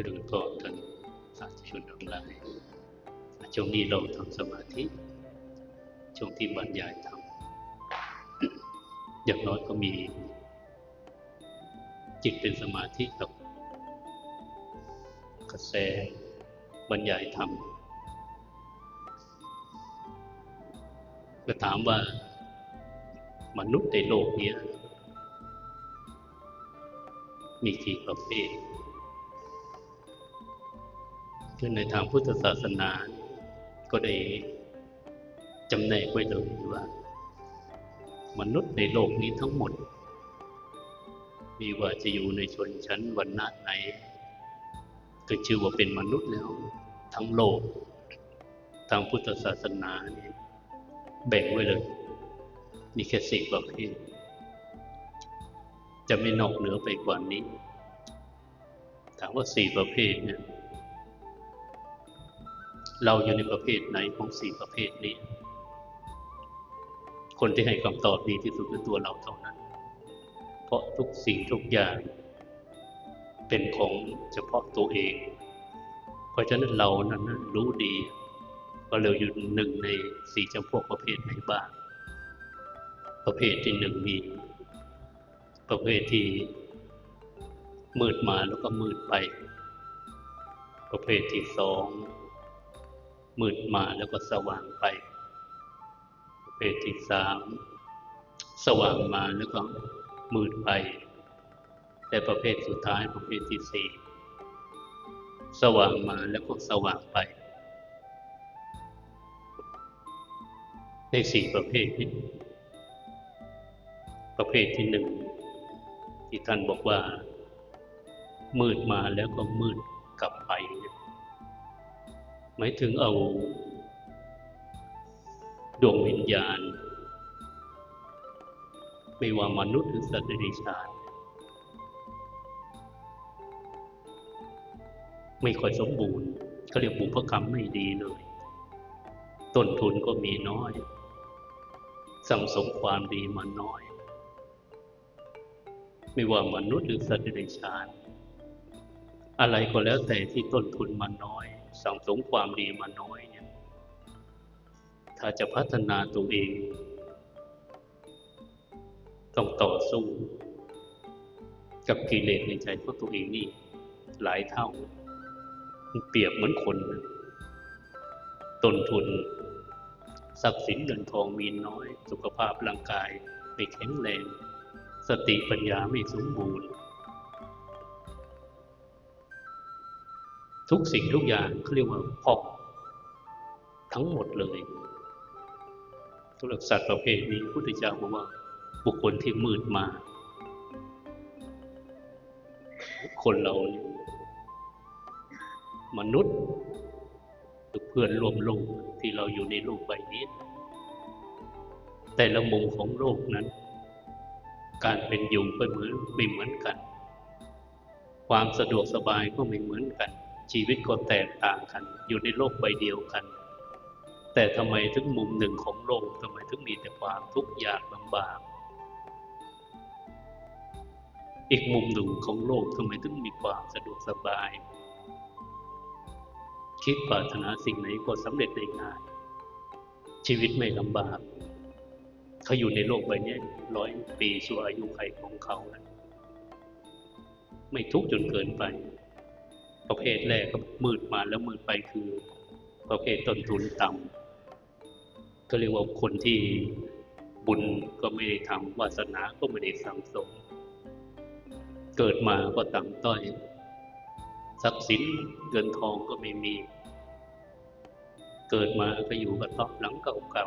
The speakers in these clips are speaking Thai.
ก็เจะดูพรกันสาธุชนทั้งหลายช่วงนี้เราทำสมาธิ ช่วงที่บรรยายธรรมอย่างน้อยก็มี จิตเป็นสมาธิกับกระแสบรรยายธรรมก็ถามว่ามนุษย์ในโลกนี้มีกี่ประเภท คือในทางพุทธศาสนา ก็ได้จำแนกไว้เลยว่า มนุษย์ในโลกนี้ทั้งหมด มีว่าจะอยู่ในชนชั้นวรรณะไหน ก็ชื่อว่าเป็นมนุษย์แล้ว ทั้งโลก ทางพุทธศาสนาเนี่ยแบ่งไว้เลย มีแค่สี่ประเภทจะไม่นอกเหนือไปกว่านี้ ถามว่าสี่ประเภทเนี่ย เราอยู่ในประเภทไหนของสี่ประเภทนี้ คนที่ให้คำตอบดีที่สุดคือตัวเราเท่านั้น เพราะทุกสิ่งทุกอย่าง เป็นของเฉพาะตัวเอง เพราะฉะนั้นเรานั้นรู้ดีว่าเราอยู่หนึ่งในสี่จำพวกประเภทไหนบ้าง ประเภทที่หนึ่งมี ประเภทที่มืดมาแล้วก็มืดไป ประเภทที่สอง มืดมาแล้วก็สว่างไปประเภทที่สามสว่างมาแล้วก็มืดไป แต่ประเภทสุดท้ายประเภทที่สี่สว่างมาแล้วก็สว่างไป ในสี่ประเภทนี้ประเภทที่หนึ่งที่ท่านบอกว่า มืดมาแล้วก็มืดกลับไปเนี่ย หมายถึงเอาดวงวิญญาณ ไม่ว่ามนุษย์หรือสัตว์เดรัจฉานไม่ค่อยสมบูรณ์เขาเรียกบุพกรรมไม่ดีเลย ต้นทุนก็มีน้อย สั่งสมความดีมาน้อย ไม่ว่ามนุษย์หรือสัตว์เดรัจฉาน อะไรก็แล้วแต่ที่ต้นทุนมาน้อย สั่งสมความดีมาน้อยเนี่ยถ้าจะพัฒนาตัวเอง ต้องต่อสู้ กับกิเลสในใจของตัวเองนี่ หลายเท่า เปรียบเหมือนคนนะต้นทุนทรัพย์สินเงินทองมีน้อย สุขภาพร่างกายไม่แข็งแรง สติปัญญาไม่สมบูรณ์ ทุกสิ่งทุกอย่างเขาเรียกว่าพอกทั้งหมดเลยทุกสัตว์ประเภทนี้พุทธเจ้าบอกว่าบุคคลที่มืดมาคนเราเนี่ยมนุษย์เพื่อนรวมโลกที่เราอยู่ในโลกใบนี้ แต่ละมุมของโลกนั้น การเป็นอยู่ก็เหมือนไม่เหมือนกัน ความสะดวกสบายก็ไม่เหมือนกัน ชีวิตก็แตกต่างกัน อยู่ในโลกใบเดียวกัน แต่ทำไมถึงมุมหนึ่งของโลกทำไมถึงมีแต่ความทุกข์ยากลำบาก อีกมุมหนึ่งของโลกทำไมถึงมีความสะดวกสบาย คิดปรารถนาสิ่งไหนก็สำเร็จได้ง่าย ชีวิตไม่ลำบากเขาอยู่ในโลกใบนี้ร้อยปีชั่วอายุไขของเขานะไม่ทุกข์จนเกินไป ประเภทแรกก็มืดมาแล้วมืดไปคือ ประเภทต้นทุนต่ำก็เรียกว่าคนที่บุญก็ไม่ได้ทำวาสนาก็ไม่ได้สังสม เกิดมาก็ต่ำต้อยทรัพย์สินเงินทองก็ไม่มี เกิดมาก็อยู่กับต๊อบหลังเก่า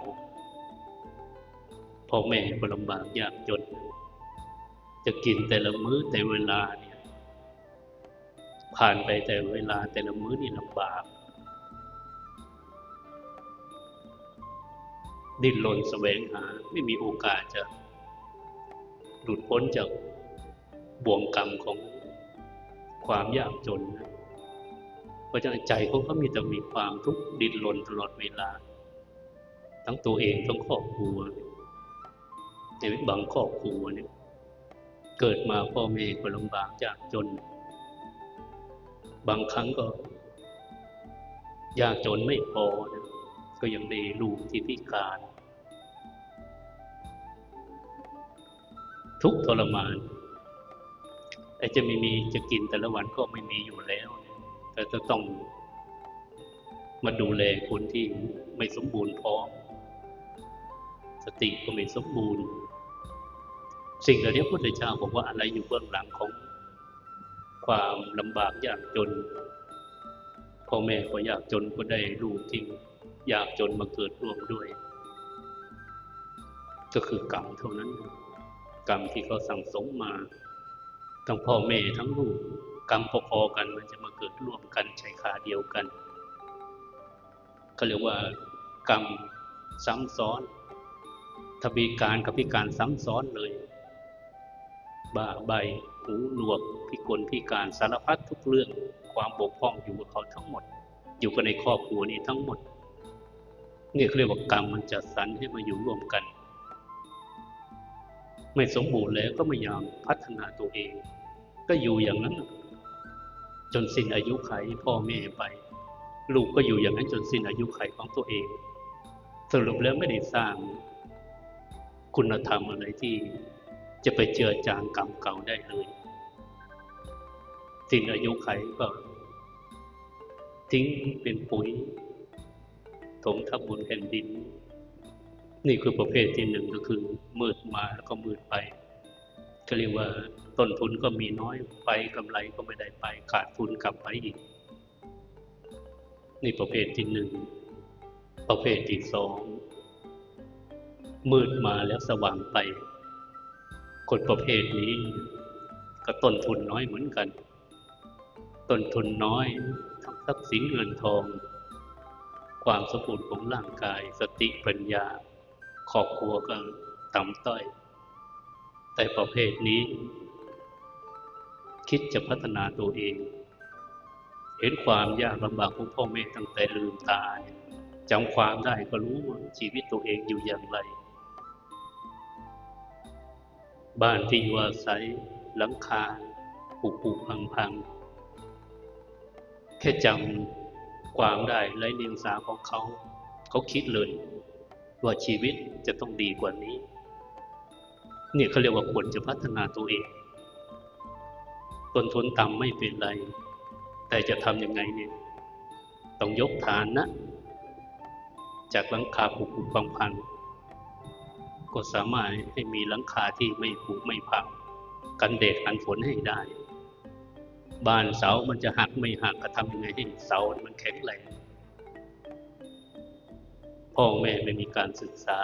ๆพ่อแม่ก็ลำบากยากจน จะกินแต่ละมื้อแต่เวลาเนี่ย ผ่านไปแต่เวลาแต่ละมื้อนี่ลำบากดิ้นรนแสวงหา ไม่มีโอกาสจะหลุดพ้นจากบ่วงกรรมของความยากจน เพราะฉะนั้นใจเขาก็มีแต่มีความทุกข์ดิ้นรนตลอดเวลา ทั้งตัวเองทั้งครอบครัวในบางครอบครัวเนี่ยเกิดมาพ่อแม่ก็ลำบากยากจน บางครั้งก็ ยากจนไม่พอนะก็ยังได้ลูกที่พิการ ทุกทรมานไอ้จะไม่มีจะกินแต่ละวันก็ไม่มีอยู่แล้วนะแต่จะต้องมาดูแลคนที่ไม่สมบูรณ์พร้อมสติก็ไม่สมบูรณ์ สิ่งเหล่านี้พุทธเจ้าบอกว่าอะไรอยู่เบื้องหลังของ ความลำบากยากจนพ่อแม่ก็ยากจนก็ได้ลูกที่ยากจนมาเกิดร่วมด้วย ก็คือกรรมเท่านั้น กรรมที่เขาสั่งสมมา ทั้งพ่อแม่ทั้งลูกกรรมพอๆกันมันจะมาเกิดร่วมกันใช้ขาเดียวกันก็เรียกว่ากรรมซ้ำซ้อนทบีการกับพิการซ้ำซ้อนเลย บ้าใบ หูหนวก พิกลพิการสารพัดทุกเรื่อง ความบกพร่องอยู่กับเขาทั้งหมด อยู่กันในครอบครัวนี้ทั้งหมดนี่เขาเรียกว่ากรรมมันจัดสรรให้มาอยู่ร่วมกัน ไม่สมบูรณ์แล้วก็ไม่ยอมพัฒนาตัวเอง ก็อยู่อย่างนั้น จนสิ้นอายุไขพ่อแม่ไป ลูกก็อยู่อย่างนั้นจนสิ้นอายุไขของตัวเอง สรุปแล้วไม่ได้สร้างคุณธรรมอะไรที่ จะไปเจือจางกรรมเก่าได้เลยสิ้นอายุไขก็ทิ้งเป็นปุ๋ยถมทับบนแผ่นดิน นี่คือประเภทที่หนึ่งก็คือ มืดมาแล้วก็มืดไปก็เรียกว่าต้นทุนก็มีน้อยไปกำไรก็ไม่ได้ไปขาดทุนกลับไปอีก นี่ประเภทที่หนึ่งประเภทที่สองมืดมาแล้วสว่างไป คนประเภทนี้ ก็ต้นทุนน้อยเหมือนกัน ต้นทุนน้อยทั้งทรัพย์สินเงินทอง ความสมบูรณ์ของร่างกาย สติปัญญาครอบครัวก็ต่ำต้อย แต่ประเภทนี้ คิดจะพัฒนาตัวเอง เห็นความยากลำบากของพ่อแม่ตั้งแต่ลืมตาจำความได้ก็รู้ว่าชีวิตตัวเองอยู่อย่างไร บ้านที่อยู่อาศัยหลังคาผุผุพังพังแค่จำความได้ไรเลียงสาของเขา เขาคิดเลยว่าชีวิตจะต้องดีกว่านี้ เนี่ยเขาเรียกว่าควรจะพัฒนาตัวเองต้นทุนต่ำไม่เป็นไร แต่จะทำยังไงเนี่ย ต้องยกฐานนะ จากหลังคาผุผุพังพัง ก็สามารถให้มีหลังคาที่ไม่ผุไม่พังกันแดดกันฝนให้ได้ บ้านเสามันจะหักไม่หักก็ทำยังไงให้เสามันแข็งแรงพ่อแม่ไม่มีการศึกษา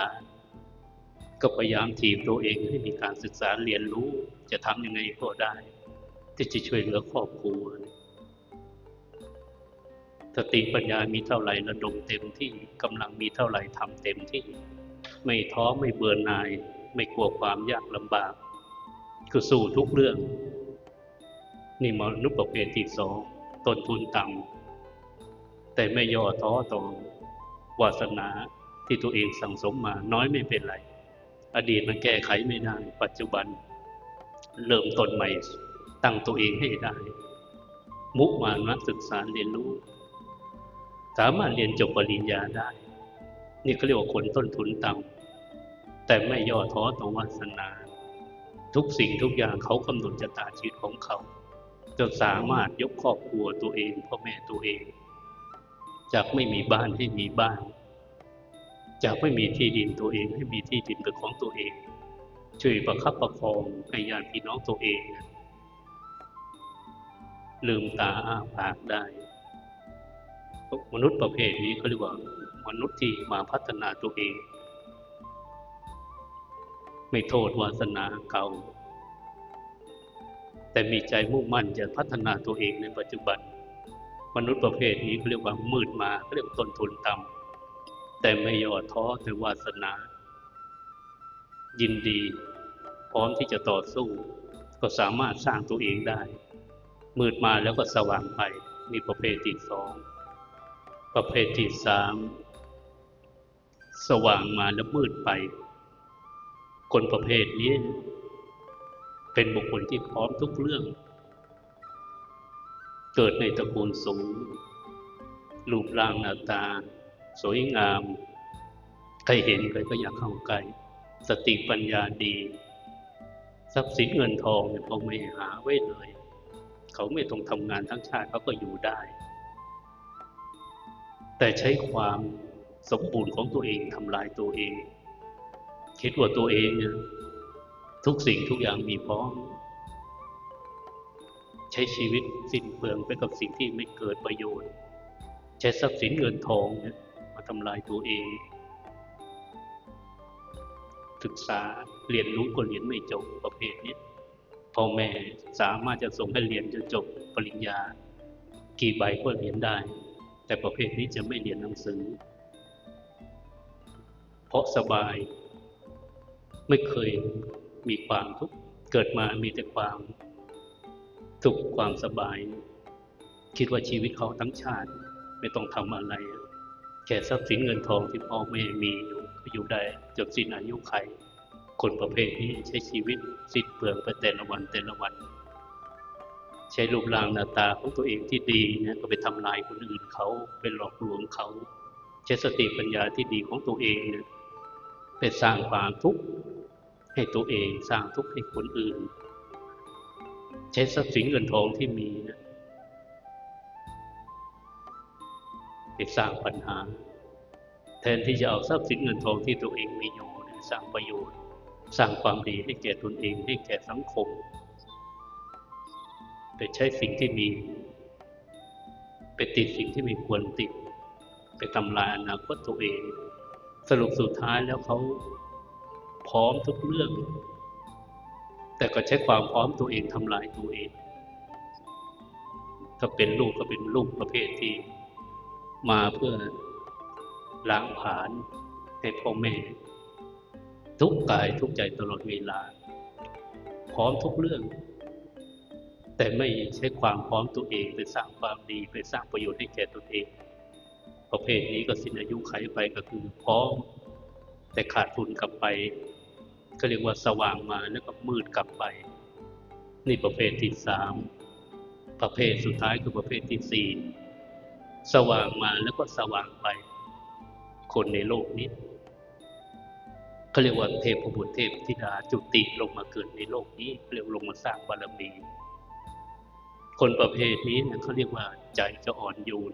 ก็พยายามถีบตัวเองให้มีการศึกษาเรียนรู้จะทำยังไงก็ได้ ที่จะช่วยเหลือครอบครัวสติปัญญามีเท่าไหร่ระดมเต็มที่กำลังมีเท่าไหร่ทำเต็มที่ ไม่ท้อไม่เบื่อหน่าย ไม่กลัวความยากลำบาก คือสู้ทุกเรื่อง นี่มนุษย์ประเภทที่สองต้นทุนต่ำแต่ไม่ย่อท้อต่อวาสนาที่ตัวเองสั่งสมมา น้อยไม่เป็นไร อดีตมันแก้ไขไม่ได้ ปัจจุบัน เริ่มต้นใหม่ ตั้งตัวเองให้ได้ มุกมานักศึกษาเรียนรู้ สามารถเรียนจบปริญญาได้ นี่เขาเรียกว่าคนต้นทุนต่ำแต่ไม่ย่อท้อต่อวาสนา ทุกสิ่งทุกอย่างเขากำหนดชะตาชีวิตของเขา จนสามารถยกครอบครัวตัวเองพ่อแม่ตัวเอง จากไม่มีบ้านให้มีบ้าน จากไม่มีที่ดินตัวเองให้มีที่ดินเป็นของตัวเอง ช่วยประคับประคองให้ญาติพี่น้องตัวเอง ลืมตาอ้าปากได้ มนุษย์ประเภทนี้เขาเรียกว่า มนุษย์ที่มาพัฒนาตัวเอง ไม่โทษวาสนาเก่า แต่มีใจมุ่งมั่นจะพัฒนาตัวเองในปัจจุบัน มนุษย์ประเภทนี้เขาเรียกว่ามืดมาเขาเรียกว่าต้นทุนต่ำแต่ไม่ย่อท้อแต่วาสนา ยินดี พร้อมที่จะต่อสู้ ก็สามารถสร้างตัวเองได้ มืดมาแล้วก็สว่างไปนี่ประเภทที่สองประเภทที่สาม สว่างมาแล้วมืดไป คนประเภทนี้ เป็นบุคคลที่พร้อมทุกเรื่อง เกิดในตระกูลสูงรูปร่างหน้าตา สวยงาม ใครเห็นใครก็อยากเข้าใกล้สติปัญญาดี ทรัพย์สินเงินทองเนี่ยพอไม่หาไว้เลย เขาไม่ต้องทำงานทั้งชาติเขาก็อยู่ได้ แต่ใช้ความ สมบูรณ์ของตัวเองทำลายตัวเอง คิดว่าตัวเองเนี่ยทุกสิ่งทุกอย่างมีพร้อมใช้ชีวิตสิ้นเปลืองไปกับสิ่งที่ไม่เกิดประโยชน์ ใช้ทรัพย์สินเงินทองเนี่ยมาทำลายตัวเอง ศึกษาเรียนรู้ก็เรียนไม่จบประเภทนี้พ่อแม่สามารถจะส่งให้เรียนจนจบปริญญา กี่ใบก็เรียนได้ แต่ประเภทนี้จะไม่เรียนหนังสือ เพราะสบาย ไม่เคยมีความทุกข์เกิดมามีแต่ความสุขความสบาย คิดว่าชีวิตเขาทั้งชาติ ไม่ต้องทำอะไร แค่ทรัพย์สินเงินทองที่พ่อแม่มีอยู่ก็อยู่ได้จนสิ้นอายุไข คนประเภทนี้ใช้ชีวิตสิ้นเปลืองไปแต่ละวันแต่ละวัน ใช้รูปร่างหน้าตาของตัวเองที่ดีนี่ยก็ไปทำลายคนอื่นเขาไปหลอกลวงเขา ใช้สติปัญญาที่ดีของตัวเองเนี่ย ไปสร้างความทุกข์ให้ตัวเองสร้างทุกข์ให้คนอื่น ใช้ทรัพย์สินเงินทองที่มีนี่ยไปสร้างปัญหา แทนที่จะเอาทรัพย์สินเงินทองที่ตัวเองมีอยู่เนี่ยสร้างประโยชน์ สร้างความดีให้แก่ตนเองให้แก่สังคมไปใช้สิ่งที่มี ไปติดสิ่งที่ไม่ควรติด ไปทำลายอนาคตตัวเอง สรุปสุดท้ายแล้วเขาพร้อมทุกเรื่อง แต่ก็ใช้ความพร้อมตัวเองทำลายตัวเองถ้าเป็นลูกก็เป็นลูกประเภทที่มาเพื่อล้างผลาญให้พ่อแม่ ทุกกายทุกใจตลอดเวลา พร้อมทุกเรื่อง แต่ไม่ใช้ความพร้อมตัวเองไปสร้างความดีไปสร้างประโยชน์ให้แก่ตนเอง ประเภทนี้ก็สิ้นอายุไขไปก็คือพร้อมแต่ขาดทุนกลับไปก็เรียกว่าสว่างมาแล้วก็มืดกลับไป นี่ประเภทที่สามประเภทสุดท้ายคือประเภทที่สี่สว่างมาแล้วก็สว่างไป คนในโลกนี้เขาเรียกว่าเทพบุตรเทพธิดาจุติลงมาเกิดในโลกนี้เรียกลงมาสร้างบารมี คนประเภทนี้เขาเรียกว่าใจจะอ่อนโยน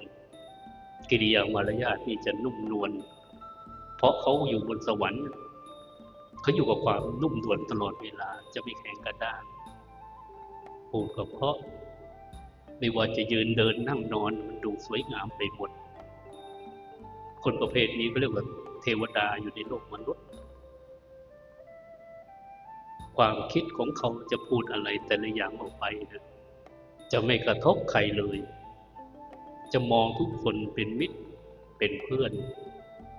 กิริยามารยาทนี่จะนุ่มนวลเพราะเขาอยู่บนสวรรค์เขาอยู่กับความนุ่มนวลตลอดเวลาจะไม่แข็งกระด้างพูดกับเพราะไม่ว่าจะยืนเดินนั่งนอนมันดูสวยงามไปหมด คนประเภทนี้ก็เรียกว่าเทวดาอยู่ในโลกมนุษย์ ความคิดของเขาจะพูดอะไรแต่ละอย่างออกไปนะจะไม่กระทบใครเลย จะมองทุกคนเป็นมิตรเป็นเพื่อน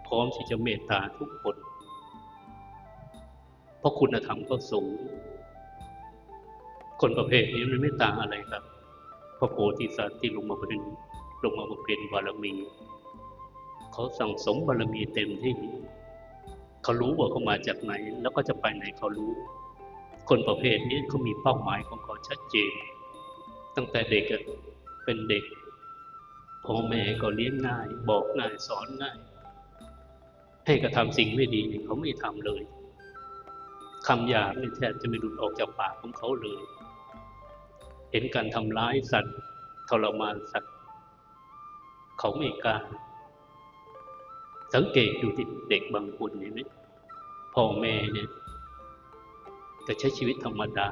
พร้อมที่จะเมตตาทุกคน เพราะคุณธรรมก็สูง คนประเภทนี้มันไม่ต่างอะไรครับพระโพธิสัตว์ที่ลงมาเป็นลงมาบำเพ็ญบารมีเขาสั่งสมบารมีเต็มที่เขารู้ว่าเขามาจากไหน แล้วก็จะไปไหนเขารู้ คนประเภทนี้เขามีเป้าหมายของเขาชัดเจน ตั้งแต่เด็กเป็นเด็ก พ่อแม่ก็เลี้ยงง่าย บอกง่ายสอนง่าย ให้กระทำสิ่งไม่ดีเขาไม่ทำเลยคำหยาบเนี่ยแทบจะไม่หลุดออกจากปากของเขาเลย เห็นการทำร้ายสัตว์ทรมานสัตว์ เขาไม่กล้าสังเกตอยู่ที่เด็กบางคนเห็นไหมพ่อแม่เนี่ยจะใช้ชีวิตธรรมดา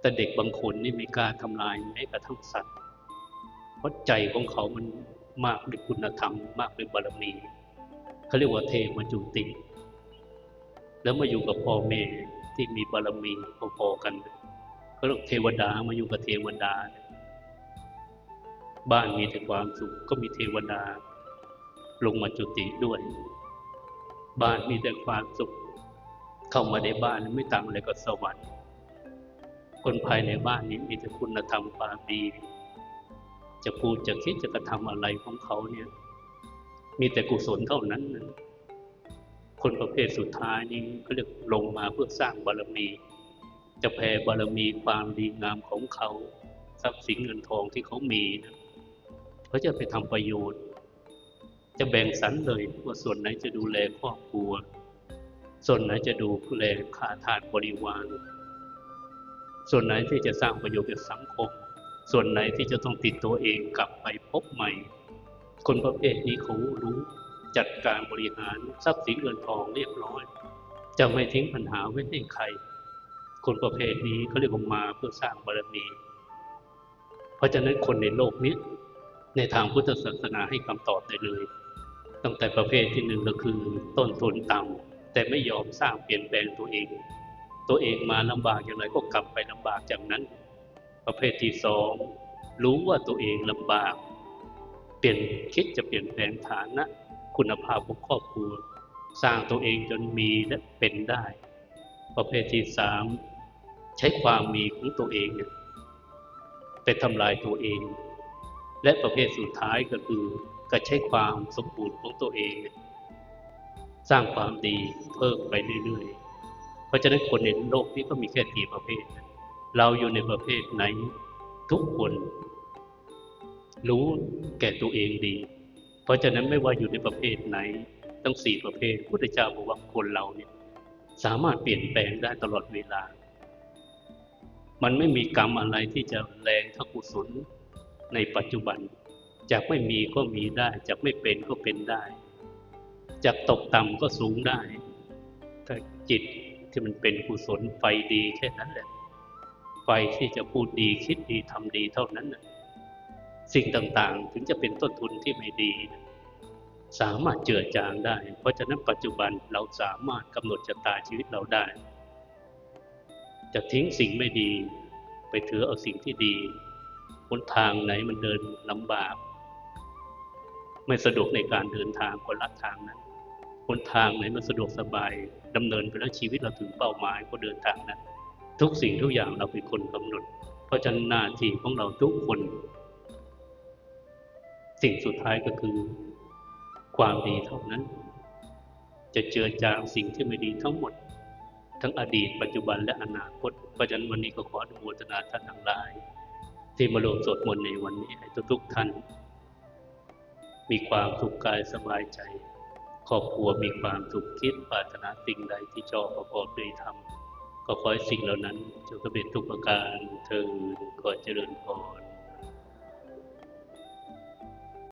แต่เด็กบางคนนี่ไม่กล้าทำลายแม้กระทั่งสัตว์ เพราะใจของเขามันมากด้วยคุณธรรม มากด้วยบารมีเขาเรียกว่าเทมจุติ แล้วมาอยู่กับพ่อแม่ที่มีบารมีพอๆกันเขาเรียกเทวดามาอยู่กับเทวดา บ้านมีแต่ความสุขก็มีเทวดา ลงมาจุติด้วย บ้านมีแต่ความสุข เข้ามาในบ้านไม่ต่างอะไรกับสวรรค์คนภายในบ้านนี้มีแต่คุณธรรมความดี จะพูดจะคิดจะกระทำอะไรของเขาเนี่ย มีแต่กุศลเท่านั้น คนประเภทสุดท้ายนี้เขาเรียกลงมาเพื่อสร้างบารมี จะแผ่บารมีความดีงามของเขาทรัพย์สินเงินทองที่เขามีนะเขาจะไปทำประโยชน์ จะแบ่งสรรเลยว่าส่วนไหนจะดูแลครอบครัว ส่วนไหนจะดูแลขาทานบริวาร ส่วนไหนที่จะสร้างประโยชน์กับสังคม ส่วนไหนที่จะต้องติดตัวเองกลับไปพบใหม่ คนประเภทนี้เขารู้จัดการบริหารทรัพย์สินเงินทองเรียบร้อย จะไม่ทิ้งปัญหาไว้ให้ใคร คนประเภทนี้เขาเรียกว่ามาเพื่อสร้างบารมี เพราะฉะนั้นคนในโลกนี้ในทางพุทธศาสนาให้คำตอบได้เลย ตั้งแต่ประเภทที่หนึ่งก็คือต้นทุนต่ำแต่ไม่ยอมสร้างเปลี่ยนแปลงตัวเอง ตัวเองมาลำบากอย่างไรก็กลับไปลำบากจากนั้น ประเภทที่สองรู้ว่าตัวเองลำบาก เปลี่ยนคิดจะเปลี่ยนแปลงฐานะ คุณภาพของครอบครัว สร้างตัวเองจนมีและเป็นได้ ประเภทที่สามใช้ความมีของตัวเองเนี่ยไปทำลายตัวเอง และประเภทสุดท้ายก็คือก็ใช้ความสมบูรณ์ของตัวเอง สร้างความดีเพิ่มไปเรื่อยๆ เพราะฉะนั้นคนในโลกนี้ก็มีแค่กี่ประเภทนะ เราอยู่ในประเภทไหน ทุกคน รู้แก่ตัวเองดี เพราะฉะนั้นไม่ว่าอยู่ในประเภทไหนทั้งสี่ประเภทพุทธเจ้าบอกว่าคนเราเนี่ยสามารถเปลี่ยนแปลงได้ตลอดเวลา มันไม่มีกรรมอะไรที่จะแรงท่ากุศลในปัจจุบัน จากไม่มีก็มีได้ จากไม่เป็นก็เป็นได้ จากตกต่ำก็สูงได้ถ้าจิตที่มันเป็นกุศลไฟดีแค่นั้นแหละ ไฟที่จะพูดดีคิดดีทำดีเท่านั้นนะสิ่งต่างๆ ถึงจะเป็นต้นทุนที่ไม่ดี สามารถเจือจางได้ เพราะฉะนั้นปัจจุบันเราสามารถกำหนดชะตาชีวิตเราได้ จะทิ้งสิ่งไม่ดี ไปถือเอาสิ่งที่ดีหนทางไหนมันเดินลำบาก ไม่สะดวกในการเดินทางก็ลัดทางนั้นหนทางไหนมันสะดวกสบายดำเนินไปแล้วชีวิตเราถึงเป้าหมายก็เดินทางนั้น ทุกสิ่งทุกอย่างเราเป็นคนกำหนด เพราะฉะนั้นหน้าที่ของเราทุกคน สิ่งสุดท้ายก็คือ ความดีเท่านั้น จะเจือจางสิ่งที่ไม่ดีทั้งหมด ทั้งอดีต ปัจจุบันและอนาคตเพราะฉะนั้นวันนี้ก็ขออนุโมทนาท่านทั้งหลาย ที่มารวมสวดมนต์ในวันนี้ให้ทุกๆท่าน มีความสุขกายสบายใจครอบครัวมีความสุขคิดปรารถนาสิ่งใดที่ชอประกอบด้วยธรรม ก็ขอให้สิ่งเหล่านั้นจงสำเร็จทุกประการเธอขอเจริญพร